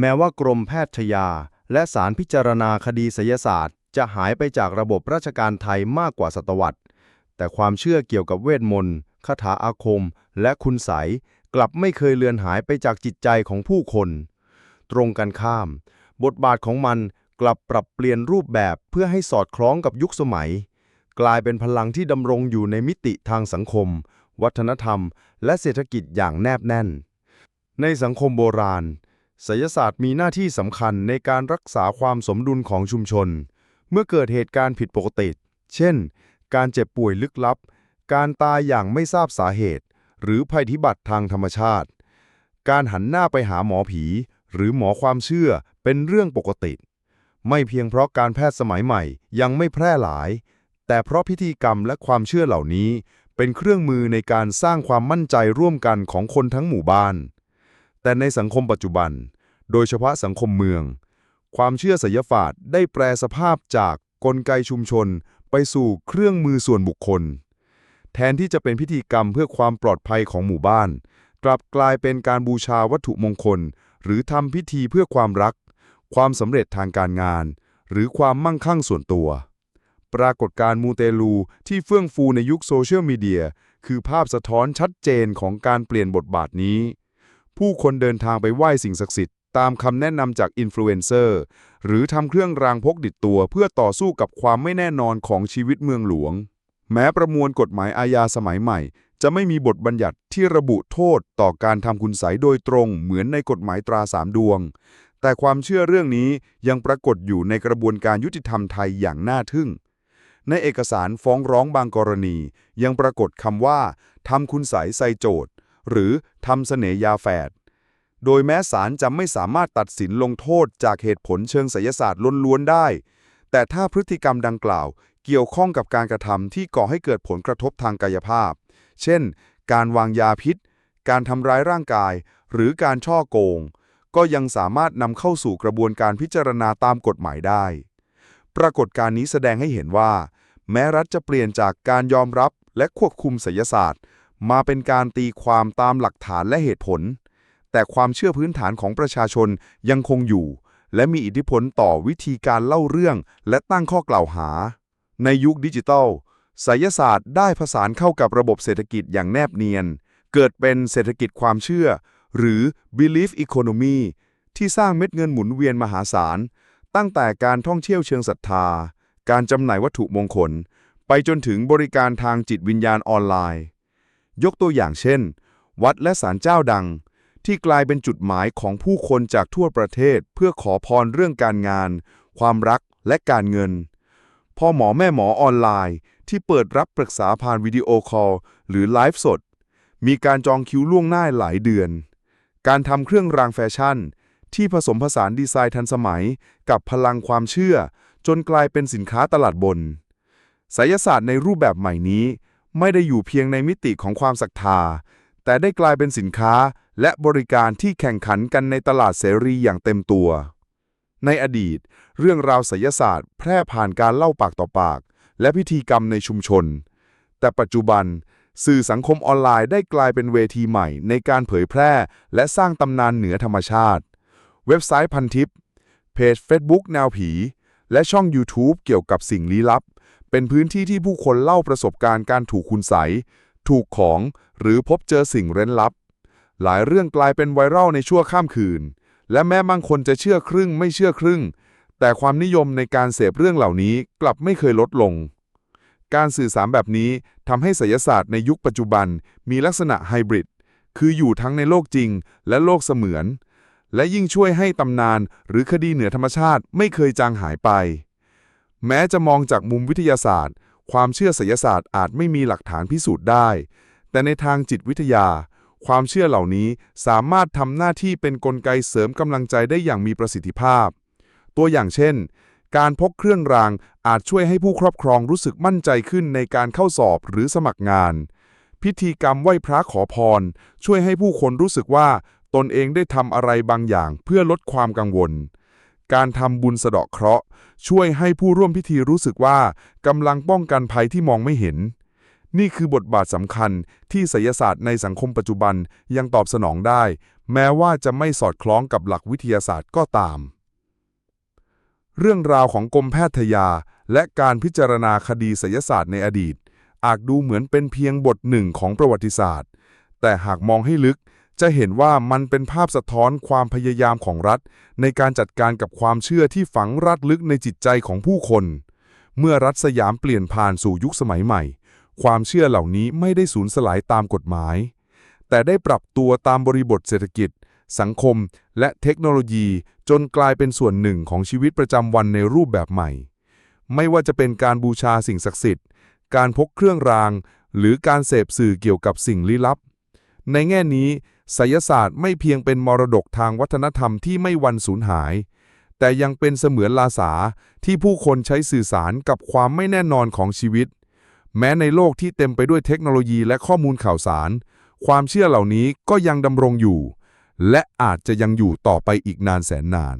แม้ว่ากรมแพทยา และสารพิจารณาคดีไสยศาสตร์ จะหายไปจากระบบราชการไทยมากกว่าศตวรรษ แต่ความเชื่อเกี่ยวกับเวทมนต์คาถาอาคม และคุณไสยกลับไม่เคยเลือนหายไปจากจิตใจของผู้คน ตรงกันข้าม บทบาทของมันกลับปรับเปลี่ยนรูปแบบเพื่อให้สอดคล้องกับยุคสมัย กลายเป็นพลังที่ดำรงอยู่ในมิติทางสังคม วัฒนธรรม และเศรษฐกิจอย่างแนบแน่น ในสังคมโบราณ ไสยศาสตร์มีหน้าที่สำคัญในการรักษาความสมดุลของชุมชน เมื่อเกิดเหตุการณ์ผิดปกติ เช่น การเจ็บป่วยลึกลับ การตายอย่างไม่ทราบสาเหตุ หรือภัยพิบัติทางธรรมชาติ การหันหน้าไปหาหมอผี หรือหมอความเชื่อเป็นเรื่องปกติ ไม่เพียงเพราะการแพทย์สมัยใหม่ยังไม่แพร่หลาย แต่เพราะพิธีกรรมและความเชื่อเหล่านี้ เป็นเครื่องมือในการสร้างความมั่นใจร่วมกันของคนทั้งหมู่บ้าน แต่ในสังคมปัจจุบัน โดยเฉพาะสังคมเมือง ความเชื่อไสยศาสตร์ได้แปลสภาพจากกลไกชุมชน ไปสู่เครื่องมือส่วนบุคคล แทนที่จะเป็นพิธีกรรมเพื่อความปลอดภัยของหมู่บ้าน กลับกลายเป็นการบูชาวัตถุมงคล หรือทำพิธีเพื่อความรัก ความสำเร็จทางการงาน หรือความมั่งคั่งส่วนตัว ปรากฏการ์มูเตลูที่เฟื่องฟูในยุคโซเชียลมีเดียคือภาพสะท้อนชัดเจนของการเปลี่ยนบทบาทนี้ ผู้คนเดินทางไปไหว้สิ่งศักดิ์สิทธิ์ตามคำแนะนำจากอินฟลูเอนเซอร์หรือทำเครื่องรางพกติดตัวเพื่อต่อสู้กับความไม่แน่นอนของชีวิตเมืองหลวง แม้ประมวลกฎหมายอาญาสมัยใหม่ จะไม่มีบทบัญญัติที่ระบุโทษต่อการทำคุณไสยโดยตรงเหมือนในกฎหมายตราสามดวง แต่ความเชื่อเรื่องนี้ยังปรากฏอยู่ในกระบวนการยุติธรรมไทยอย่างน่าทึ่ง ในเอกสารฟ้องร้องบางกรณี ยังปรากฏคำว่าทำคุณไสยใส่โจทย์ หรือทำเสน่ยาแฝด โดยแม้ศาลจะไม่สามารถตัดสินลงโทษจากเหตุผลเชิงไสยศาสตร์ล้วนๆได้ แต่ถ้าพฤติกรรมดังกล่าวเกี่ยวข้องกับการกระทำที่ก่อให้เกิดผลกระทบทางกายภาพ เช่น การวางยาพิษ การทำร้ายร่างกาย หรือการช่อโกง ก็ยังสามารถนำเข้าสู่กระบวนการพิจารณาตามกฎหมายได้ ปรากฏการณ์นี้แสดงให้เห็นว่า แม้รัฐจะเปลี่ยนจากการยอมรับและควบคุมไสยศาสตร์ มาเป็นการตีความตามหลักฐานและเหตุผล แต่ความเชื่อพื้นฐานของประชาชนยังคงอยู่ และมีอิทธิพลต่อวิธีการเล่าเรื่อง และตั้งข้อกล่าวหา ในยุคดิจิทัลไสยศาสตร์ได้ผสานเข้ากับระบบเศรษฐกิจอย่างแนบเนียน เกิดเป็นเศรษฐกิจความเชื่อ หรือ belief economy ที่สร้างเม็ดเงินหมุนเวียนมหาศาล ตั้งแต่การท่องเที่ยวเชิงศรัทธา การจำหน่ายวัตถุมงคล ไปจนถึงบริการทางจิตวิญญาณออนไลน์ ยกตัวอย่างเช่น วัดและศาลเจ้าดัง ที่กลายเป็นจุดหมายของผู้คนจากทั่วประเทศเพื่อขอพรเรื่องการงาน ความรักและการเงินพ่อหมอแม่หมอออนไลน์ ที่เปิดรับปรึกษาผ่านวิดีโอคอลหรือไลฟ์สด มีการจองคิวล่วงหน้าหลายเดือน การทำเครื่องรางแฟชั่น ที่ผสมผสานดีไซน์ทันสมัย กับพลังความเชื่อ จนกลายเป็นสินค้าตลาดบนไสยศาสตร์ในรูปแบบใหม่นี้ ไม่ได้อยู่เพียงในมิติของความศรัทธา แต่ได้กลายเป็นสินค้าและบริการที่แข่งขันกันในตลาดเสรีอย่างเต็มตัว ในอดีต เรื่องราวไสยศาสตร์ แพร่ผ่านการเล่าปากต่อปาก และพิธีกรรมในชุมชน แต่ปัจจุบัน สื่อสังคมออนไลน์ได้กลายเป็นเวทีใหม่ในการเผยแพร่ และสร้างตำนานเหนือธรรมชาติ เว็บไซต์พันทิป เพจ Facebook แนวผี และช่อง YouTube เกี่ยวกับสิ่งลี้ลับ เป็นพื้นที่ที่ผู้คนเล่าประสบการณ์การถูกคุณใส ถูกของ หรือพบเจอสิ่งเร้นลับ หลายเรื่องกลายเป็นไวรัลในชั่วข้ามคืน และแม้บางคนจะเชื่อครึ่งไม่เชื่อครึ่ง แต่ความนิยมในการเสพเรื่องเหล่านี้กลับไม่เคยลดลง การสื่อสารแบบนี้ทำให้ไสยศาสตร์ในยุคปัจจุบันมีลักษณะไฮบริด คืออยู่ทั้งในโลกจริง และโลกเสมือน และยิ่งช่วยให้ตำนานหรือคดีเหนือธรรมชาติไม่เคยจางหายไป แม้จะมองจากมุมวิทยาศาสตร์ ความเชื่อไสยศาสตร์อาจไม่มีหลักฐานพิสูจน์ได้ แต่ในทางจิตวิทยา ความเชื่อเหล่านี้สามารถทำหน้าที่เป็นนกลไกเสริมกำลังใจได้อย่างมีประสิทธิภาพ ตัวอย่างเช่น การพกเครื่องรางอาจช่วยให้ผู้ครอบครองรู้สึกมั่นใจขึ้นในการเข้าสอบหรือสมัครงาน พิธีกรรมไหว้พระขอพร ช่วยให้ผู้คนรู้สึกว่า ตนเองได้ทำอะไรบางอย่างเพื่อลดความกังวล การทำบุญสะเดาะเคราะห์ ช่วยให้ผู้ร่วมพิธีรู้สึกว่ากำลังป้องกันภัยที่มองไม่เห็น นี่คือบทบาทสำคัญที่ไสยศาสตร์ในสังคมปัจจุบันยังตอบสนองได้ แม้ว่าจะไม่สอดคล้องกับหลักวิทยาศาสตร์ก็ตาม เรื่องราวของกรมแพทยา และการพิจารณาคดีไสยศาสตร์ในอดีต อาจดูเหมือนเป็นเพียงบทหนึ่งของประวัติศาสตร์ แต่หากมองให้ลึก จะเห็นว่ามันเป็นภาพสะท้อนความพยายามของรัฐ ในการจัดการกับความเชื่อที่ฝังรัดลึกในจิตใจของผู้คน เมื่อรัฐสยามเปลี่ยนผ่านสู่ยุคสมัยใหม่ ความเชื่อเหล่านี้ไม่ได้สูญสลายตามกฎหมาย แต่ได้ปรับตัวตามบริบทเศรษฐกิจ สังคม และเทคโนโลยีจนกลายเป็นส่วนหนึ่งของชีวิตประจำวันในรูปแบบใหม่ ไม่ว่าจะเป็นการบูชาสิ่งศักดิ์สิทธิ์ การพกเครื่องราง หรือการเสพสื่อเกี่ยวกับสิ่งลี้ลับ ในแง่นี้ไสยศาสตร์ไม่เพียงเป็นมรดกทางวัฒนธรรมที่ไม่วันสูญหาย แต่ยังเป็นเสมือนลาสาที่ผู้คนใช้สื่อสารกับความไม่แน่นอนของชีวิต แม้ในโลกที่เต็มไปด้วยเทคโนโลยีและข้อมูลข่าวสาร ความเชื่อเหล่านี้ก็ยังดำรงอยู่ และอาจจะยังอยู่ต่อไปอีกนานแสนนาน